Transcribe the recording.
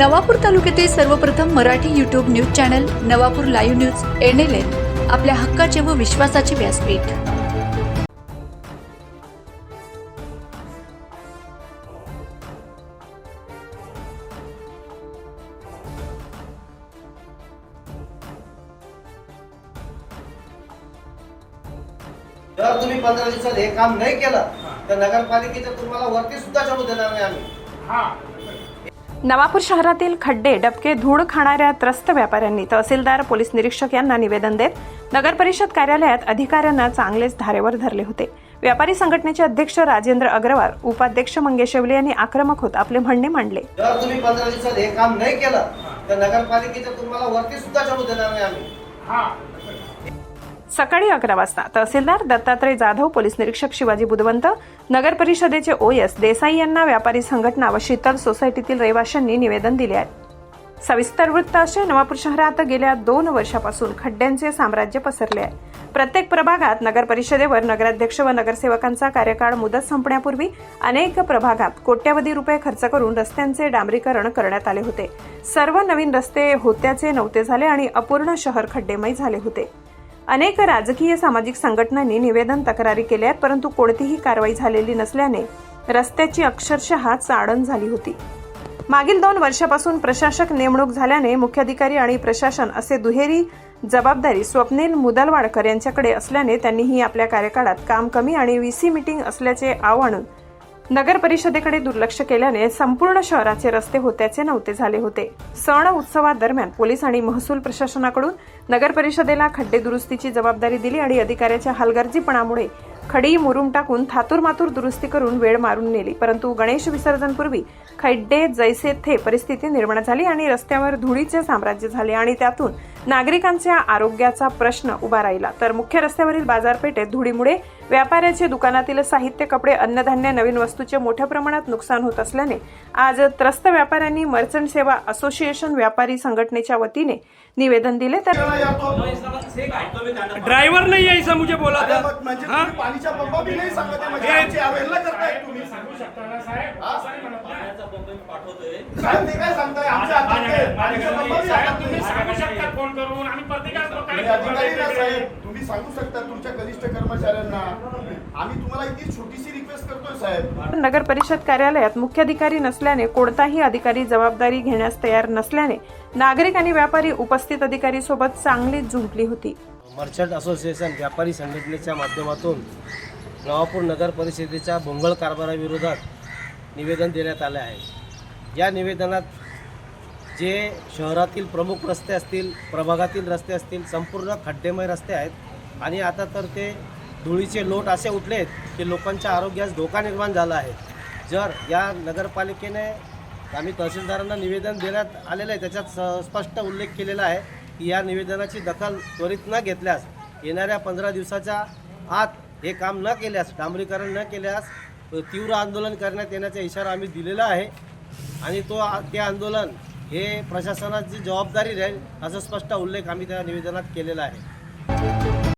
नवापूर तालुक्यातील सर्वप्रथम Marathi YouTube news channel Navapur live news N L N आपल्या हक्काचे व विश्वासाचे व्यासपीठ. जर तुम्ही पंधरा दिवसात हे काम नाही केलं तर नगरपालिकेच्या तुम्हाला वरती सुद्धा चढू देणार नाही आम्ही. नवापूर शहरातील खड्डे डबके धूळ खाणाऱ्या त्रस्त व्यापाऱ्यांनी तहसीलदार पोलीस निरीक्षक यांना निवेदन देत नगर परिषद कार्यालयात अधिकाऱ्यांना चांगलेच धारेवर धरले होते. व्यापारी संघटनेचे अध्यक्ष राजेंद्र अग्रवाल उपाध्यक्ष मंगेश शेवले यांनी आक्रमक होत आपले म्हणणे मांडले. जर तुम्ही पंधरा दिवसात हे काम नाही केलं तर नगरपालिकेच्या तुम्हाला वरती सुद्धा चढू देणार नाही आम्ही. सकाळी अकरा वाजता. तहसीलदार दत्तात्रय जाधव पोलीस निरीक्षक शिवाजी बुधवंत नगर परिषदेचे ओएस देसाई यांना व्यापारी संघटना व शीतल सोसायटीतील रहिवाशांनी निवेदन दिले आहे. सविस्तर वृत्त असे नवापूर शहरात गेल्या दोन वर्षापासून खड्ड्यांचे साम्राज्य पसरले आहे. प्रत्येक प्रभागात नगर परिषदेवर नगराध्यक्ष व नगरसेवकांचा कार्यकाळ मुदत संपण्यापूर्वी अनेक प्रभागात कोट्यवधी रुपये खर्च करून रस्त्यांचे डांबरीकरण करण्यात आले होते. सर्व नवीन रस्ते होत्याचे नव्हते झाले आणि अपूर्ण शहर खड्डेमय झाले होते. अनेक राजकीय सामाजिक संघटनांनी निवेदन तक्रारी केल्या आहेत परंतु कोणतीही कारवाई झालेली नसल्याने रस्त्याची अक्षरशः चाळण झाली होती. मागील दोन वर्षापासून प्रशासक नेमणूक झाल्याने मुख्याधिकारी आणि प्रशासन असे दुहेरी जबाबदारी स्वप्नील मुदलवाडकर यांच्याकडे असल्याने त्यांनीही आपल्या कार्यकाळात काम कमी आणि व्हीसी मिटिंग असल्याचे आव्हान नगर परिषदेकडे दुर्लक्ष केल्याने संपूर्ण शहराचे रस्ते होत्याचे नव्हते झाले होते. सण उत्सवादरम्यान पोलीस आणि महसूल प्रशासनाकडून नगर परिषदेला खड्डे दुरुस्तीची जबाबदारी दिली आणि अधिकाऱ्याच्या हलगर्जीपणामुळे खडी मुरुम टाकून थातूरमातूर दुरुस्ती करून वेळ मारून नेली. परंतु गणेश विसर्जनपूर्वी खड्डे जैसे थे परिस्थिती निर्माण झाली आणि रस्त्यावर धुळीचे साम्राज्य झाले आणि त्यातून नागरिकांच्या आरोग्याचा प्रश्न उभा राहिला. तर मुख्य रस्त्यावरील बाजारपेठेत धुळीमुळे व्यापाऱ्याचे दुकानातील साहित्य कपडे अन्नधान्य नवीन वस्तूचे मोठ्या प्रमाणात नुकसान होत असल्याने आज त्रस्त व्यापाऱ्यांनी मर्चंट सेवा असोसिएशन व्यापारी संघटनेच्या वतीने निवेदन दिले तर ड्राइवर नहीं है ऐसा मुझे बोला था. म्हणजे? तुम्ही पाणीच्या पंपा बी नाही सांगत आहे आमची अवहेलना करताय तुम्ही? साहेब? ते काय सांगताय? आमच्या हातात आहे. पाणीच्या पंपा बी हातात नाही. फोन करून आम्ही तुम्ही सांगू शकता तुमच्या कनिष्ठ कर्मचाऱ्यांना. आम्ही तुम्हाला इतकी छोटीशी रिक्वेस्ट करतोय साहेब. नगर परिषद कार्यालयात मुख्याधिकारी नसल्याने कोणताही अधिकारी जबाबदारी घेण्यास तयार नसल्याने नागरिक आणि व्यापारी उपस्थित अधिकारी सोबत चांगलीच झुंपली होती. मर्चंट असोसिएशन व्यापारी संघटनेच्या माध्यमातून नवापूर नगर परिषदेच्या भोंगळ कारभाराविरोधात निवेदन देण्यात आले आहे. या निवेदनात जे शहरातील प्रमुख रस्ते असतील प्रभागातील रस्ते असतील संपूर्ण खड्डेमय रस्ते आहेत. आणि आता तर ते धुळीचे लोट असे उठले आहेत की लोकांच्या आरोग्यास धोका निर्माण झाला आहे. जर या नगरपालिकेने आम्ही तहसीलदारांना निवेदन देण्यात आलेलं आहे त्याच्यात स- स्पष्ट उल्लेख केलेला आहे की या निवेदनाची दखल त्वरित न घेतल्यास येणाऱ्या पंधरा दिवसाच्या आत हे काम न केल्यास डांबरीकरण न केल्यास तीव्र आंदोलन करण्यात येण्याचा इशारा आम्ही दिलेला आहे. आणि तो ते आंदोलन हे प्रशासनाची जबाबदारी राहील असा स्पष्ट उल्लेख आम्ही त्या निवेदनात केलेला आहे.